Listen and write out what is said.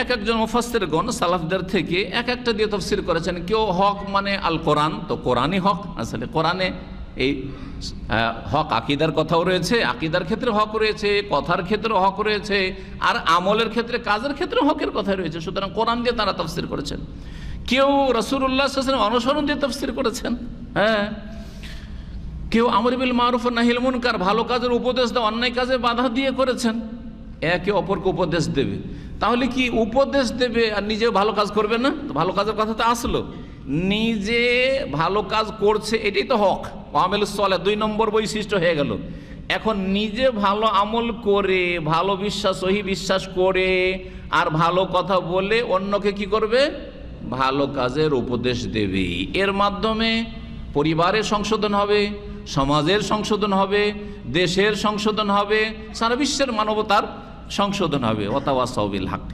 এক একজন মুফাসের গণ সালাফদের থেকে এক একটা দিয়ে তফসির করেছেন। কেউ হক মানে আল কোরআন, তো কোরআনই হক। আসলে কোরআনে এই হক আকিদার কথাও রয়েছে, আকিদার ক্ষেত্রে হক রয়েছে, কথার ক্ষেত্রে হক রয়েছে, আর আমলের ক্ষেত্রে, কাজের ক্ষেত্রে হকের কথা রয়েছে। সুতরাং কোরআন দিয়ে তারা তফসির করেছেন। কেউ রসুল্লাহ অনুসরণ দিয়ে তফসির করেছেন। হ্যাঁ। কেউ আমরিবিল মারুফ নাহিল মুনকার, ভালো কাজের উপদেশ দেওয়া, অন্যায় কাজে বাধা দিয়ে করেছেন। একে অপরকে উপদেশ দেবে। তাহলে কি উপদেশ দেবে আর নিজে ভালো কাজ করবে না? তো ভালো কাজের কথা তো আসলো। নিজে ভালো কাজ করছে, এটাই তো হক। আমেল সলে দুই নম্বর বৈশিষ্ট্য হয়ে গেল। এখন নিজে ভালো আমল করে, ভালো বিশ্বাস, সহি বিশ্বাস করে, আর ভালো কথা বলে অন্যকে কি করবে? ভালো কাজের উপদেশ দেবে। এর মাধ্যমে পরিবারের সংশোধন হবে, সমাজের সংশোধন হবে, দেশের সংশোধন হবে, সারা বিশ্বের মানবতার সংশোধন হবে। অতাওয়া সবিল হাক